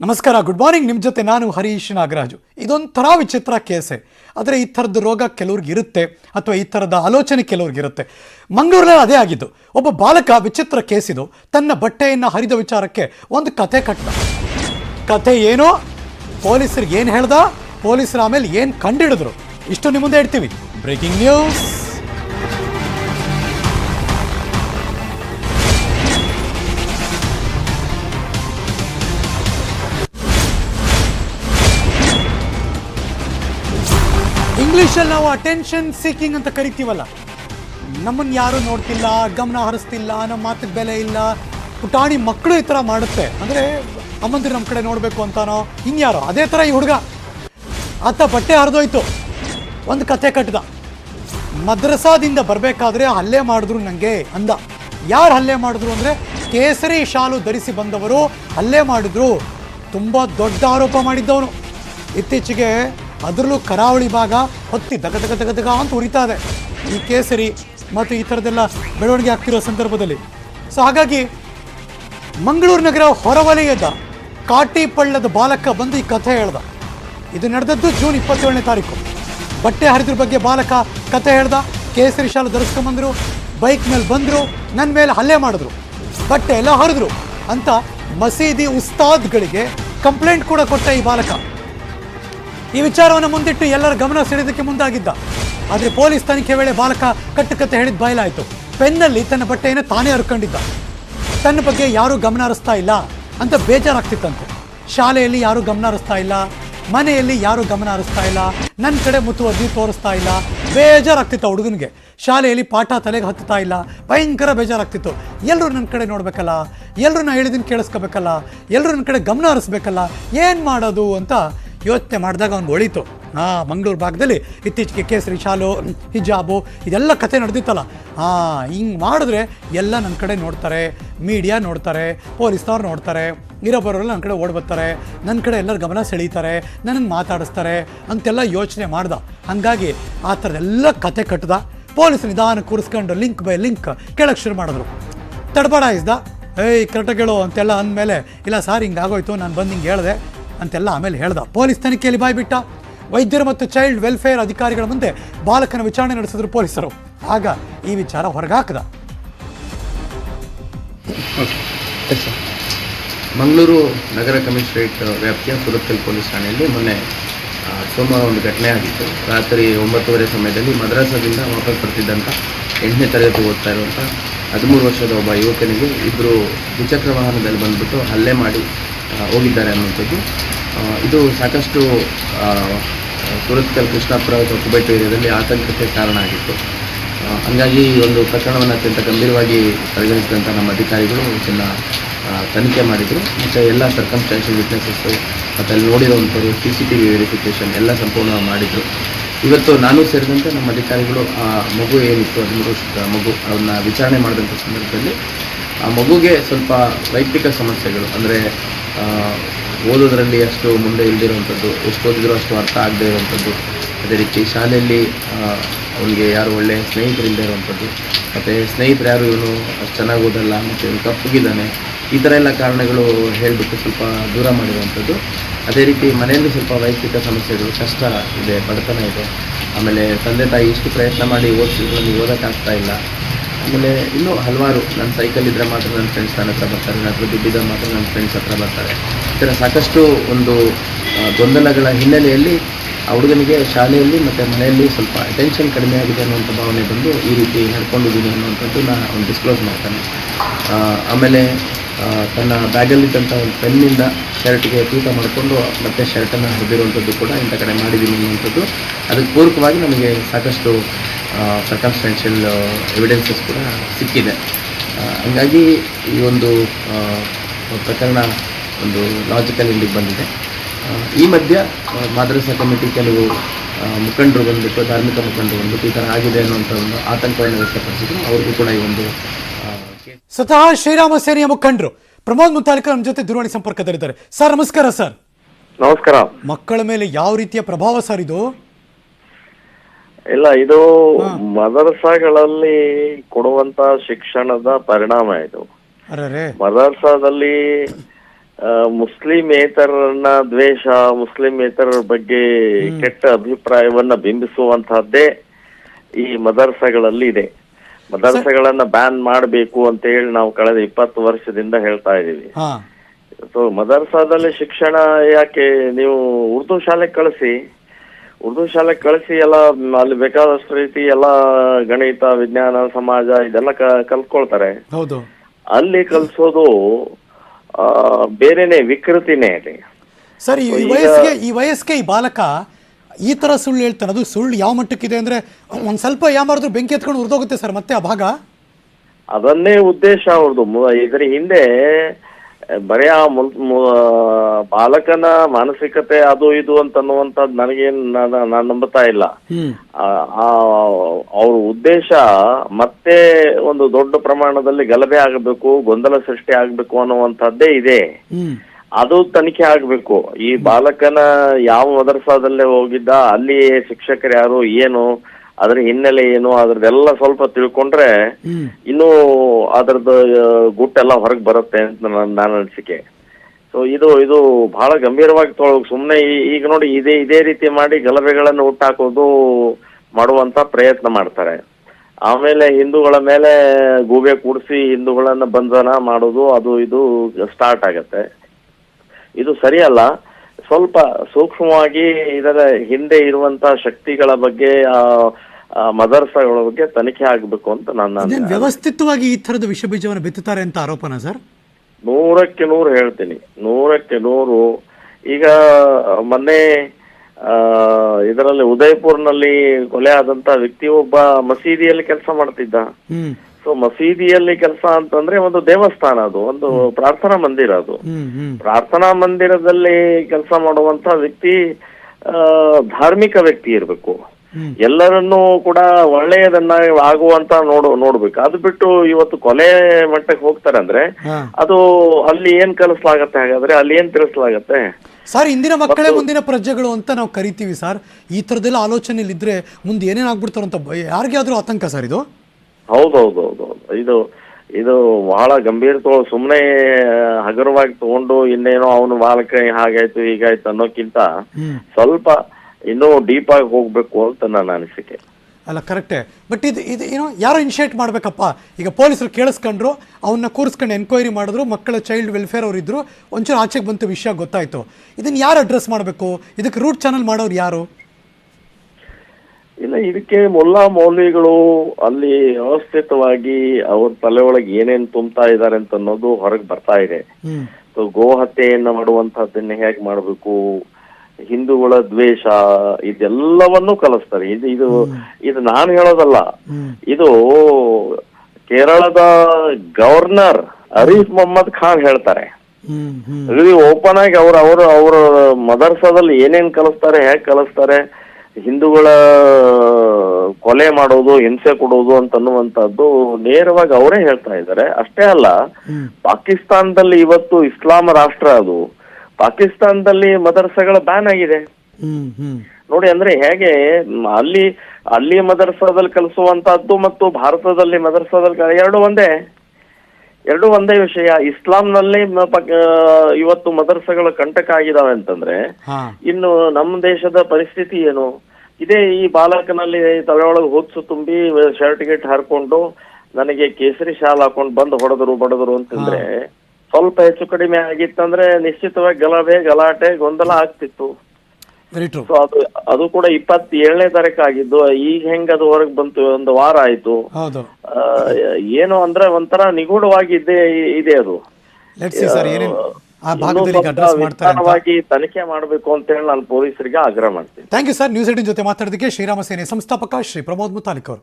ನಮಸ್ಕಾರ good morning ನಿಮ್ಮ ಜೊತೆ ನಾನು ಹರೀಶ್ ನಾಗರಾಜು. ಇದೊಂಥರ ವಿಚಿತ್ರ ಕೇಸೆ. ಆದರೆ ಈ ಥರದ ರೋಗ ಕೆಲವ್ರಿಗೆ ಇರುತ್ತೆ, ಅಥವಾ ಈ ಥರದ ಆಲೋಚನೆ ಕೆಲವ್ರಿಗೆ ಇರುತ್ತೆ. ಮಂಗಳೂರಲ್ಲಿ ಅದೇ ಆಗಿದ್ದು. ಒಬ್ಬ ಬಾಲಕ ವಿಚಿತ್ರ ಕೇಸಿದು. ತನ್ನ ಬಟ್ಟೆಯನ್ನು ಹರಿದ ವಿಚಾರಕ್ಕೆ ಒಂದು ಕತೆ ಕಟ್ಟ ಕತೆ ಏನು? ಪೊಲೀಸರಿಗೆ ಏನು ಹೇಳ್ದ? ಪೊಲೀಸರು ಆಮೇಲೆ ಏನು ಕಂಡಿಡಿದ್ರು? ಇಷ್ಟು ಮುಂದೆ ಇಡ್ತೀವಿ ಬ್ರೇಕಿಂಗ್ ನ್ಯೂಸ್. ಇಂಗ್ಲೀಷಲ್ಲಿ ನಾವು ಅಟೆನ್ಷನ್ ಸೀಕಿಂಗ್ ಅಂತ ಕರಿತೀವಲ್ಲ ನಮ್ಮನ್ನು ಯಾರು ನೋಡ್ತಿಲ್ಲ, ಗಮನ ಹರಿಸ್ತಿಲ್ಲ, ನಮ್ಮ ಮಾತಿಗೆ ಬೆಲೆ ಇಲ್ಲ, ಪುಟಾಣಿ ಮಕ್ಕಳು ಈ ಥರ ಮಾಡುತ್ತೆ. ಅಂದರೆ ಅಮ್ಮಂದಿರು ನಮ್ಮ ಕಡೆ ನೋಡಬೇಕು ಅಂತಾನೋ, ಇನ್ಯಾರೋ, ಅದೇ ಥರ ಈ ಹುಡುಗ. ಆತ ಬಟ್ಟೆ ಹರಿದೋಯ್ತು, ಒಂದು ಕತೆ ಕಟ್ಟಿದ ಮದ್ರಸಾದಿಂದ ಬರಬೇಕಾದ್ರೆ ಹಲ್ಲೆ ಮಾಡಿದ್ರು ನನಗೆ ಅಂದ. ಯಾರು ಹಲ್ಲೆ ಮಾಡಿದ್ರು ಅಂದರೆ ಕೇಸರಿ ಶಾಲು ಧರಿಸಿ ಬಂದವರು ಹಲ್ಲೆ ಮಾಡಿದ್ರು. ತುಂಬ ದೊಡ್ಡ ಆರೋಪ ಮಾಡಿದ್ದವನು. ಇತ್ತೀಚೆಗೆ ಅದರಲ್ಲೂ ಕರಾವಳಿ ಭಾಗ ಹೊತ್ತಿ ದಗ ದಗ ದಗ ದಗ ಅಂತ ಉರಿತಾ ಇದೆ ಈ ಕೇಸರಿ ಮತ್ತು ಈ ಥರದ್ದೆಲ್ಲ ಬೆಳವಣಿಗೆ ಆಗ್ತಿರೋ ಸಂದರ್ಭದಲ್ಲಿ. ಸೊ ಹಾಗಾಗಿ ಮಂಗಳೂರು ನಗರ ಹೊರವಲಯದ ಕಾಟಿಪಳ್ಳದ ಬಾಲಕ ಬಂದು ಈ ಕಥೆ ಹೇಳ್ದ. ಇದು ನಡೆದದ್ದು ಜೂನ್ ಇಪ್ಪತ್ತೇಳನೇ ತಾರೀಕು. ಬಟ್ಟೆ ಹರಿದ್ರ ಬಗ್ಗೆ ಬಾಲಕ ಕತೆ ಹೇಳ್ದ. ಕೇಸರಿ ಶಾಲೆ ಧರಿಸ್ಕೊಂಬಂದರು, ಬೈಕ್ ಮೇಲೆ ಬಂದರು ನನ್ನ ಮೇಲೆ ಹಲ್ಲೆ ಮಾಡಿದ್ರು. ಬಟ್ಟೆ ಎಲ್ಲ ಹರಿದ್ರು ಅಂತ ಮಸೀದಿ ಉಸ್ತಾದ್ಗಳಿಗೆ ಕಂಪ್ಲೇಂಟ್ ಕೂಡ ಕೊಟ್ಟ ಈ ಬಾಲಕ. ಈ ವಿಚಾರವನ್ನು ಮುಂದಿಟ್ಟು ಎಲ್ಲರ ಗಮನ ಸೆಳೆಯೋದಕ್ಕೆ ಮುಂದಾಗಿದ್ದ. ಆದರೆ ಪೊಲೀಸ್ ತನಿಖೆ ವೇಳೆ ಬಾಲಕ ಕಟ್ಟುಕತೆ ಹೇಳಿದ ಬಯಲಾಯಿತು. ಪೆನ್ನಲ್ಲಿ ತನ್ನ ಬಟ್ಟೆಯನ್ನು ತಾನೇ ಹರ್ಕೊಂಡಿದ್ದ ತನ್ನ ಬಗ್ಗೆ ಯಾರೂ ಗಮನ ಹರಿಸ್ತಾ ಇಲ್ಲ ಅಂತ ಬೇಜಾರಾಗ್ತಿತ್ತಂತೆ. ಶಾಲೆಯಲ್ಲಿ ಯಾರೂ ಗಮನ ಹರಿಸ್ತಾ ಇಲ್ಲ. ಮನೆಯಲ್ಲಿ ಯಾರೂ ಗಮನ ಹರಿಸ್ತಾ ಇಲ್ಲ. ನನ್ನ ಕಡೆ ಮುತುವರ್ಜಿ ತೋರಿಸ್ತಾ ಇಲ್ಲ. ಬೇಜಾರಾಗ್ತಿತ್ತು ಹುಡುಗನಿಗೆ. ಶಾಲೆಯಲ್ಲಿ ಪಾಠ ತಲೆಗೆ ಹತ್ತುತ್ತಾ ಇಲ್ಲ. ಭಯಂಕರ ಬೇಜಾರಾಗ್ತಿತ್ತು. ಎಲ್ಲರೂ ನನ್ನ ಕಡೆ ನೋಡಬೇಕಲ್ಲ? ಎಲ್ಲರೂ ನಾನು ಹೇಳಿದ್ದನ್ನು ಕೇಳಿಸ್ಕೋಬೇಕಲ್ಲ? ಎಲ್ಲರೂ ನನ್ನ ಕಡೆ ಗಮನ ಹರಿಸ್ಬೇಕಲ್ಲ ಏನು ಮಾಡೋದು ಅಂತ ಯೋಚನೆ ಮಾಡಿದಾಗ ಅವ್ನಿಗೆ ಒಳಿತು. ಆ, ಮಂಗಳೂರು ಭಾಗದಲ್ಲಿ ಇತ್ತೀಚೆಗೆ ಕೇಸರಿ, ಶಾಲು, ಹಿಜಾಬು ಇದೆಲ್ಲ ಕತೆ ನಡೆದಿತ್ತಲ್ಲ. ಹಾಂ ಹಿಂಗೆ ಮಾಡಿದ್ರೆ ಎಲ್ಲ ನನ್ನ ಕಡೆ ನೋಡ್ತಾರೆ ಮೀಡಿಯಾ ನೋಡ್ತಾರೆ, ಪೊಲೀಸ್ನವ್ರು ನೋಡ್ತಾರೆ ಇರೋ ಬರೋರೆಲ್ಲ ನನ್ನ ಕಡೆ ಓಡ್ಬರ್ತಾರೆ ನನ್ನ ಕಡೆ ಎಲ್ಲರ ಗಮನ ಸೆಳೀತಾರೆ ನನ್ನನ್ನು ಮಾತಾಡಿಸ್ತಾರೆ ಅಂತೆಲ್ಲ ಯೋಚನೆ ಮಾಡ್ದ. ಹಾಗಾಗಿ ಆ ಥರದೆಲ್ಲ ಕತೆ ಕಟ್ಟದ ಪೊಲೀಸ್ ನಿಧಾನ ಕೂರಿಸ್ಕೊಂಡು ಲಿಂಕ್ ಬೈ ಲಿಂಕ್ ಕೇಳಕ್ಕೆ ಶುರು ಮಾಡಿದ್ರು. ತಡಬಡಾಯಿಸ್ದ ಏಯ್, ಕರೆಕ್ಟಾಗಿ ಹೇಳು ಅಂತೆಲ್ಲ ಅಂದಮೇಲೆ, ಇಲ್ಲ, ಸಾರ್ ಹಿಂಗೆ ಆಗೋಯ್ತು, ನಾನು ಬಂದು ಹಿಂಗೆ ಹೇಳಿದೆ. ಅಂತೆಲ್ಲ ಆಮೇಲೆ ಹೇಳ್ದ, ಪೊಲೀಸ್ ತನಿಖೆಯಲ್ಲಿ ಬಾಯ್ಬಿಟ್ಟ. ವೈದ್ಯರು ಮತ್ತು ಚೈಲ್ಡ್ ವೆಲ್ಫೇರ್ ಅಧಿಕಾರಿಗಳ ಮುಂದೆ ಬಾಲಕನ ವಿಚಾರಣೆ ನಡೆಸಿದ್ರು ಪೊಲೀಸರು. ಆಗ ಈ ವಿಚಾರ ಹೊರಗಾಕದ. ಮಂಗಳೂರು ನಗರ ಕಮಿಷನರೇಟ್ ವ್ಯಾಪ್ತಿಯ ಸುರತ್ಕಲ್ ಪೊಲೀಸ್ ಠಾಣೆಯಲ್ಲಿ ಮೊನ್ನೆ ಸೋಮವಾರ ಒಂದು ಘಟನೆ ಆಗಿತ್ತು. ರಾತ್ರಿ ಒಂಬತ್ತುವರೆ ಸಮಯದಲ್ಲಿ ಮದ್ರಾಸದಿಂದ ವಾಪಸ್ ಬರ್ತಿದ್ದಂಥ ಎಂಟನೇ ತರಗತಿ ಓದ್ತಾ ಇರುವಂಥ ಹದಿಮೂರು ವರ್ಷದ ಒಬ್ಬ ಯುವಕನಿಗೆ ಇಬ್ಬರು ದ್ವಿಚಕ್ರ ವಾಹನದಲ್ಲಿ ಬಂದುಬಿಟ್ಟು ಹಲ್ಲೆ ಮಾಡಿ ಹೋಗಿದ್ದಾರೆ ಅನ್ನುವಂಥದ್ದು. ಇದು ಸಾಕಷ್ಟು ತುರತ್ಕಲ್ ಕೃಷ್ಣಾಪುರ ಕುಬೆಟ್ಟು ಏರಿಯಾದಲ್ಲಿ ಆತಂಕಕ್ಕೆ ಕಾರಣ ಆಗಿತ್ತು. ಹಂಗಾಗಿ ಈ ಒಂದು ಪ್ರಕರಣವನ್ನು ಅತ್ಯಂತ ಗಂಭೀರವಾಗಿ ಪರಿಗಣಿಸಿದಂಥ ನಮ್ಮ ಅಧಿಕಾರಿಗಳು ಇದನ್ನು ತನಿಖೆ ಮಾಡಿದರು. ಮತ್ತು ಎಲ್ಲ ಸರ್ಕಮ್ಸ್ಟಾನ್ಷಿಯಲ್ ವಿಟ್ನೆಸಸ್ಸು ಮತ್ತು ಅಲ್ಲಿ ನೋಡಿರೋವಂಥವ್ರು C C T V verification ಎಲ್ಲ ಸಂಪೂರ್ಣ ಮಾಡಿದರು. ಇವತ್ತು ನಾನು ಸೇರಿದಂತೆ ನಮ್ಮ ಅಧಿಕಾರಿಗಳು, ಆ, ಮಗು ಏನಿತ್ತು ವರ್ಷದ ಮಗು ಅವನ್ನ ವಿಚಾರಣೆ ಮಾಡಿದಂಥ ಸಂದರ್ಭದಲ್ಲಿ ಆ ಮಗುಗೆ ಸ್ವಲ್ಪ ವೈಯಕ್ತಿಕ ಸಮಸ್ಯೆಗಳು, ಅಂದರೆ ಓದೋದ್ರಲ್ಲಿ ಅಷ್ಟು ಮುಂದೆ ಇಲ್ದಿರುವಂಥದ್ದು ಎಷ್ಟು ಓದಿದ್ರು ಅಷ್ಟು ಅರ್ಥ ಆಗದೇ ಇರುವಂಥದ್ದು. ಅದೇ ರೀತಿ ಶಾಲೆಯಲ್ಲಿ ಅವನಿಗೆ ಯಾರು ಒಳ್ಳೆಯ ಸ್ನೇಹಿತರಿಲ್ಲದೆ ಇರುವಂಥದ್ದು. ಮತ್ತು ಸ್ನೇಹಿತರು ಯಾರು ಇವನು ಅಷ್ಟು ಚೆನ್ನಾಗಿ ಓದಲ್ಲ, ಮತ್ತು ಇವನು ತಪ್ಪುಗಿದ್ದಾನೆ ಈ ಥರ ಎಲ್ಲ ಕಾರಣಗಳು ಹೇಳಿಬಿಟ್ಟು ಸ್ವಲ್ಪ ದೂರ ಮಾಡಿರುವಂಥದ್ದು. ಅದೇ ರೀತಿ ಮನೆಯಲ್ಲಿ ಸ್ವಲ್ಪ ವೈಯಕ್ತಿಕ ಸಮಸ್ಯೆಗಳು, ಕಷ್ಟ ಇದೆ, ಬಡತನ ಇದೆ. ಆಮೇಲೆ ತಂದೆ ತಾಯಿ ಇಷ್ಟು ಪ್ರಯತ್ನ ಮಾಡಿ ಓದಿಸಿದ್ರು ನನಗೆ ಓದೋಕ್ಕಾಗ್ತಾ ಇಲ್ಲ. ಆಮೇಲೆ ಇನ್ನೂ ಹಲವಾರು ನನ್ನ ಸೈಕಲ್ ಇದ್ದರೆ ಮಾತ್ರ ನನ್ನ ಫ್ರೆಂಡ್ಸ್ ನನ್ನ ಹತ್ರ ಬರ್ತಾರೆ ನನ್ನ ಹತ್ರ ದುಡ್ಡಿದ್ದರೆ ಮಾತ್ರ ನನ್ನ ಫ್ರೆಂಡ್ಸ್ ಹತ್ರ ಬರ್ತಾರೆ. ಈ ಥರ ಸಾಕಷ್ಟು ಒಂದು ಗೊಂದಲಗಳ ಹಿನ್ನೆಲೆಯಲ್ಲಿ ಆ ಹುಡುಗನಿಗೆ ಶಾಲೆಯಲ್ಲಿ ಮತ್ತು ಮನೆಯಲ್ಲಿ ಸ್ವಲ್ಪ ಅಟೆನ್ಷನ್ ಕಡಿಮೆ ಆಗಿದೆ ಅನ್ನುವಂಥ ಭಾವನೆ ಬಂದು ಈ ರೀತಿ ನಡ್ಕೊಂಡಿದ್ದೀನಿ ಅನ್ನುವಂಥದ್ದನ್ನ ಅವ್ನು ಡಿಸ್ಕ್ಲೋಸ್ ಮಾಡ್ತಾನೆ. ಆಮೇಲೆ ತನ್ನ ಬ್ಯಾಗಲ್ಲಿದ್ದಂಥ ಒಂದು ಪೆನ್ನಿಂದ ಶರ್ಟ್ಗೆ ತೂಕ ಮಾಡಿಕೊಂಡು ಮತ್ತೆ ಶರ್ಟನ್ನು ಹರಿದಿರುವಂಥದ್ದು ಕೂಡ ಇಂಥ ಕಡೆ ಮಾಡಿದ್ದೀನಿ ಅನ್ನುವಂಥದ್ದು. ಅದಕ್ಕೆ ಪೂರಕವಾಗಿ ನಮಗೆ ಸಾಕಷ್ಟು ಸರ್ಕಮ್ಸ್ಟೆನ್ಷಿಯಲ್ ಎವಿಡೆನ್ಸಸ್ ಕೂಡ ಸಿಕ್ಕಿದೆ. ಹಂಗಾಗಿ ಈ ಒಂದು ಪ್ರಕರಣ ಒಂದು ಲಾಜಿಕಲ್ ಇಂಡಿಗೆ ಬಂದಿದೆ. ಈ ಮಧ್ಯ ಮಾದ್ರಸಾ ಕಮಿಟಿ ಕೆಲವು ಮುಖಂಡರು ಬಂದ್ಬಿಟ್ಟು ಧಾರ್ಮಿಕ ಮುಖಂಡರು ಬಂದ್ಬಿಟ್ಟು ಈ ಥರ ಆಗಿದೆ ಅನ್ನುವಂಥ ಒಂದು ಆತಂಕವನ್ನು ವ್ಯಕ್ತಪಡಿಸಿದ್ರು. ಅವ್ರಿಗೂ ಕೂಡ ಈ ಒಂದು ಸ್ವತಃ ಶ್ರೀರಾಮ ಸೇನೆಯ ಮುಖಂಡರು ಪ್ರಮೋದ್ ಮುತಾಲಿಕ ನಮ್ಮ ಜೊತೆ ದೂರವಾಣಿ ಸಂಪರ್ಕದಲ್ಲಿದ್ದಾರೆ. ಸರ್ ನಮಸ್ಕಾರ ಸರ್. ನಮಸ್ಕಾರ. ಮಕ್ಕಳ ಮೇಲೆ ಯಾವ ರೀತಿಯ ಪ್ರಭಾವ ಸರ್ ಇದು? ಇಲ್ಲ ಇದು ಮದರ್ಸಾಗಳಲ್ಲಿ ಕೊಡುವಂತ ಶಿಕ್ಷಣದ ಪರಿಣಾಮ ಇದು. ಮದರ್ಸಾದಲ್ಲಿ ಮುಸ್ಲಿಮೇತರನ್ನ ದ್ವೇಷ ಮುಸ್ಲಿಮೇತರರ ಬಗ್ಗೆ ಕೆಟ್ಟ ಅಭಿಪ್ರಾಯವನ್ನ ಬಿಂಬಿಸುವಂತಹದ್ದೇ ಈ ಮದರ್ಸಗಳಲ್ಲಿ ಇದೆ. ಮದರ್ಸಗಳನ್ನ ಬ್ಯಾನ್ ಮಾಡಬೇಕು ಅಂತ ಹೇಳಿ ನಾವು ಕಳೆದ ಇಪ್ಪತ್ತು ವರ್ಷದಿಂದ ಹೇಳ್ತಾ ಇದೀವಿ ಸೊ ಮದರ್ಸಾದಲ್ಲಿ ಶಿಕ್ಷಣ ಯಾಕೆ? ನೀವು ಉರ್ದು ಶಾಲೆಗೆ ಕಳಿಸಿ. ಉರ್ದು ಶಾಲೆ ಕಳಿಸಿ ಎಲ್ಲ ಅಲ್ಲಿ ಬೇಕಾದಷ್ಟು ರೀತಿ ಎಲ್ಲ ಗಣಿತ ವಿಜ್ಞಾನ ಸಮಾಜ ಇದೆಲ್ಲ ಕಲ್ತ್ಕೊಳ್ತಾರೆ. ಹೌದು. ಅಲ್ಲಿ ಕಲ್ಸೋದು ಆ, ಬೇರೆನೆ ವಿಕೃತಿನೇ ಇದೆ ಸರ್ ಈ ವಯಸ್ಸಿಗೆ ಈ ವಯಸ್ಸಿಗೆ ಈ ಬಾಲಕ ಈ ತರ ಸುಳ್ಳು ಹೇಳ್ತಾರೆ ಅದು ಸುಳ್ಳು ಯಾವ ಮಟ್ಟಕ್ಕಿದೆ ಅಂದ್ರೆ ಒಂದ್ ಸ್ವಲ್ಪ ಯಾಮಾರಿದ್ರು ಬೆಂಕಿ ಎತ್ಕೊಂಡು ಉರ್ದೋಗುತ್ತೆ ಸರ್ ಮತ್ತೆ ಆ ಭಾಗ? ಅದನ್ನೇ ಉದ್ದೇಶ ಅವ್ರದ್ದು ಇದ್ರ ಹಿಂದೆ ಬರೀ ಆ ಮುಲ್- ಬಾಲಕನ ಮಾನಸಿಕತೆ ಅದು ಇದು ಅಂತ ಅನ್ನುವಂಥದ್ದು ನನಗೇನು ನಾನು ನಂಬುತ್ತಾ ಇಲ್ಲ. ಆ ಅವ್ರ ಉದ್ದೇಶ ಮತ್ತೆ ಒಂದು ದೊಡ್ಡ ಪ್ರಮಾಣದಲ್ಲಿ ಗಲಭೆ ಆಗಬೇಕು ಗೊಂದಲ ಸೃಷ್ಟಿ ಆಗಬೇಕು ಅನ್ನುವಂಥದ್ದೇ ಇದೆ. ಅದು ತನಿಖೆ ಆಗ್ಬೇಕು. ಈ ಬಾಲಕನ ಯಾವ ಮದರ್ಸಾದಲ್ಲೇ ಹೋಗಿದ್ದ ಅಲ್ಲಿ ಶಿಕ್ಷಕರು ಯಾರು ಏನು ಅದ್ರ ಹಿನ್ನೆಲೆ ಏನು ಅದ್ರದ್ದೆಲ್ಲ ಸ್ವಲ್ಪ ತಿಳ್ಕೊಂಡ್ರೆ ಇನ್ನು ಅದ್ರದ್ದು ಗುಟ್ಟೆಲ್ಲ ಹೊರಗೆ ಬರುತ್ತೆ ಅಂತ ನನ್ನ ನನ್ನ ಅನಿಸಿಕೆ. ಸೊ ಇದು ಇದು ಬಹಳ ಗಂಭೀರವಾಗಿ ತೊಳ ಸುಮ್ಮನೆ ಈಗ ನೋಡಿ ಇದೇ ಇದೇ ರೀತಿ ಮಾಡಿ ಗಲಭೆಗಳನ್ನು ಹುಟ್ಟಾಕೋದು ಮಾಡುವಂತ ಪ್ರಯತ್ನ ಮಾಡ್ತಾರೆ. ಆಮೇಲೆ ಹಿಂದೂಗಳ ಮೇಲೆ ಗೂಬೆ ಕೂಡಿಸಿ ಹಿಂದೂಗಳನ್ನ ಬಂಧನ ಮಾಡೋದು, ಅದು, ಇದು ಸ್ಟಾರ್ಟ್ ಆಗತ್ತೆ. ಇದು ಸರಿಯಲ್ಲ. ಸ್ವಲ್ಪ ಸೂಕ್ಷ್ಮವಾಗಿ ಇದರ ಹಿಂದೆ ಇರುವಂತ ಶಕ್ತಿಗಳ ಬಗ್ಗೆ ಮದರ್ಸಗಳ ಬಗ್ಗೆ ತನಿಖೆ ಆಗ್ಬೇಕು ಅಂತ ನನ್ನ ವ್ಯವಸ್ಥಿತವಾಗಿ ಈ ತರದ ವಿಷ ಬೀಜವನ್ನು ಬಿತ್ತುತ್ತಾರೆ ಅಂತ ಆರೋಪನ ಸರ್? ನೂರಕ್ಕೆ ನೂರು ಹೇಳ್ತೀನಿ. ನೂರಕ್ಕೆ ನೂರು. ಈಗ ಮೊನ್ನೆ ಇದರಲ್ಲಿ ಉದಯಪುರ್ನಲ್ಲಿ ಕೊಲೆ ಆದಂತ ವ್ಯಕ್ತಿ ಒಬ್ಬ ಮಸೀದಿಯಲ್ಲಿ ಕೆಲಸ ಮಾಡ್ತಿದ್ದ. ಸೊ ಮಸೀದಿಯಲ್ಲಿ ಕೆಲಸ ಅಂತಂದ್ರೆ ಒಂದು ದೇವಸ್ಥಾನ ಅದು ಒಂದು ಪ್ರಾರ್ಥನಾ ಮಂದಿರ ಅದು. ಪ್ರಾರ್ಥನಾ ಮಂದಿರದಲ್ಲಿ ಕೆಲಸ ಮಾಡುವಂತ ವ್ಯಕ್ತಿ ಧಾರ್ಮಿಕ ವ್ಯಕ್ತಿ ಇರಬೇಕು. ಎಲ್ಲರನ್ನೂ ಕೂಡ ಒಳ್ಳೆಯದನ್ನ ಆಗುವಂತ ನೋಡು ನೋಡ್ಬೇಕು. ಅದು ಬಿಟ್ಟು ಇವತ್ತು ಕೊಲೆ ಮಟ್ಟಕ್ಕೆ ಹೋಗ್ತಾರೆ ಅಂದ್ರೆ ಅದು ಅಲ್ಲಿ ಏನ್ ಕಲಿಸ್ಲಾಗತ್ತೆ ಹಾಗಾದ್ರೆ? ಅಲ್ಲಿ ಏನ್ ತಿಳಿಸ್ಲಾಗತ್ತೆ? ಸರ್ ಇಂದಿನ ಮಕ್ಕಳೇ ಮುಂದಿನ ಪ್ರಜೆಗಳು ಅಂತ ನಾವು ಕರಿತೀವಿ ಸರ್. ಈ ತರದೆಲ್ಲ ಆಲೋಚನೆಯಲ್ಲಿ ಇದ್ರೆ ಮುಂದೆ ಏನೇನ್ ಆಗ್ಬಿಡ್ತಾರಂತ ಅಂತ ಯಾರಿಗೆ ಆದ್ರೂ ಆತಂಕ ಸರ್ ಇದು? ಹೌದೌದೌದು ಇದು ಇದು ಬಹಳ ಗಂಭೀರ ತಗೋ ಸುಮ್ಮನೆ ಹಗುರವಾಗಿ ತಗೊಂಡು ಇನ್ನೇನೋ ಅವನು ಬಾಲಕ ಹಾಗಾಯ್ತು ಹೀಗಾಯ್ತು ಅನ್ನೋಕ್ಕಿಂತ ಸ್ವಲ್ಪ ಇನ್ನೂ ಡೀಪ್ ಆಗಿ ಹೋಗ್ಬೇಕು ಅಂತ ನನ್ನ ಅನಿಸಿಕೆ. ಅಲ್ಲ ಕರೆಕ್ಟೇ ಬಟ್ ಇದು ಇದು ಏನೋ ಯಾರೋ ಇನಿಷಿಯೇಟ್ ಮಾಡಬೇಕಪ್ಪ. ಈಗ ಪೊಲೀಸರು ಕೇಳಿಸ್ಕೊಂಡ್ರು ಅವನ್ನ ಕೂರಿಸ್ಕೊಂಡು ಎನ್ಕ್ವೈರಿ ಮಾಡಿದ್ರು ಮಕ್ಕಳ ಚೈಲ್ಡ್ ವೆಲ್ಫೇರ್ ಅವ್ರು ಇದ್ರು ಒಂಚೂರು ಆಚೆಗೆ ಬಂತು ವಿಷಯ ಗೊತ್ತಾಯ್ತು. ಇದನ್ನ ಯಾರು ಅಡ್ರೆಸ್ ಮಾಡಬೇಕು? ಇದಕ್ಕೆ ರೂಟ್ ಚಾನಲ್ ಮಾಡೋರು ಯಾರು? ಇಲ್ಲ ಇದಕ್ಕೆ ಮುಲ್ಲಾ ಮೌಲ್ವಿಗಳು ಅಲ್ಲಿ ವ್ಯವಸ್ಥಿತವಾಗಿ ಅವ್ರ ತಲೆ ಒಳಗೆ ಏನೇನ್ ತುಂಬ್ತಾ ಇದ್ದಾರೆ ಅಂತ ಅನ್ನೋದು ಹೊರಗೆ ಬರ್ತಾ ಇದೆ. ಗೋ ಹತ್ಯೆಯನ್ನ ಮಾಡುವಂತಹದ್ದನ್ನ ಹೇಗೆ ಮಾಡಬೇಕು? ಹಿಂದೂಗಳ ದ್ವೇಷ ಇದೆಲ್ಲವನ್ನೂ ಕಲಿಸ್ತಾರೆ. ಇದು ಇದು ಇದು ನಾನು ಹೇಳೋದಲ್ಲ. ಇದು ಕೇರಳದ ಗವರ್ನರ್ ಅರೀಫ್ ಮೊಹಮ್ಮದ್ ಖಾನ್ ಹೇಳ್ತಾರೆ. ಓಪನ್ ಆಗಿ ಅವ್ರ ಅವರು ಅವ್ರ ಮದರ್ಸಾದಲ್ಲಿ ಏನೇನ್ ಕಲಿಸ್ತಾರೆ ಹೇಗ್ ಕಲಿಸ್ತಾರೆ ಹಿಂದೂಗಳ ಕೊಲೆ ಮಾಡೋದು ಹಿಂಸೆ ಕೊಡೋದು ಅಂತ ಅನ್ನುವಂಥದ್ದು ನೇರವಾಗಿ ಅವರೇ ಹೇಳ್ತಾ ಇದ್ದಾರೆ. ಅಷ್ಟೇ ಅಲ್ಲ ಪಾಕಿಸ್ತಾನದಲ್ಲಿ ಇವತ್ತು ಇಸ್ಲಾಂ ರಾಷ್ಟ್ರ ಅದು. ಪಾಕಿಸ್ತಾನದಲ್ಲಿ ಮದರ್ಸಗಳ ಬ್ಯಾನ್ ಆಗಿದೆ. ನೋಡಿ ಅಂದ್ರೆ ಹೇಗೆ ಅಲ್ಲಿ ಅಲ್ಲಿ ಮದರ್ಸಾದಲ್ಲಿ ಕಲಿಸುವಂತಹದ್ದು ಮತ್ತು ಭಾರತದಲ್ಲಿ ಮದರ್ಸಾದಲ್ಲಿ ಎರಡು ಒಂದೇ. ಎರಡು ಒಂದೇ ವಿಷಯ. ಇಸ್ಲಾಂನಲ್ಲಿ ಇವತ್ತು ಮದರ್ಸಗಳ ಕಂಟಕ ಆಗಿದಾವೆ ಅಂತಂದ್ರೆ ಇನ್ನು ನಮ್ಮ ದೇಶದ ಪರಿಸ್ಥಿತಿ ಏನು? ಇದೇ ಈ ಬಾಲಕನಲ್ಲಿ ತಲೆಯೊಳಗೆ ಹೊತ್ಸು ತುಂಬಿ ಶರ್ಟ್ ಗಿಟ್ ಹಾರ್ಕೊಂಡು ನನಗೆ ಕೇಸರಿ ಶಾಲ್ ಹಾಕೊಂಡು ಬಂದು ಹೊಡೆದ್ರು ಬಡದ್ರು ಅಂತಂದ್ರೆ ಸ್ವಲ್ಪ ಹೆಚ್ಚು ಕಡಿಮೆ ಆಗಿತ್ತಂದ್ರೆ ನಿಶ್ಚಿತವಾಗಿ ಗಲಭೆ ಗಲಾಟೆ ಗೊಂದಲ ಆಗ್ತಿತ್ತು. ವೆರಿ ಟ್ರೂ ಸೊ ಅದು ಅದು ಕೂಡ ಇಪ್ಪತ್ತೇಳನೇ ತಾರೀಕು ಆಗಿದ್ದು ಈಗ ಹೆಂಗ್ ಅದು ಹೊರಗೆ ಬಂತು ಒಂದು ವಾರ ಆಯ್ತು. ಹೌದು. ಆ, ಏನು ಅಂದ್ರೆ ಒಂಥರ ನಿಗೂಢವಾಗಿದ್ದೇ ಇದೆ ಅದು. ಲೆಟ್ಸ್ ಸಿ ಸರ್ ಏನೇನು ಆ ಭಾಗದಲ್ಲಿ ಈಗ ಅಡ್ರೆಸ್ ಮಾಡ್ತಾರೆ ಅಂತ. ವಿಸ್ತಾರವಾಗಿ ತನಿಖೆ ಮಾಡಬೇಕು ಅಂತ ಹೇಳಿ ನಾನು ಪೊಲೀಸರಿಗೆ ಆಗ್ರಹ ಮಾಡ್ತೀನಿ. Thank you sir news eighteen ಜೊತೆ ಮಾತಾಡೋದಕ್ಕೆ ಶ್ರೀರಾಮ ಸೇನೆ ಸಂಸ್ಥಾಪಕ ಶ್ರೀ ಪ್ರಮೋದ್ ಮುತಾಲಿಕ್ ಅವರು.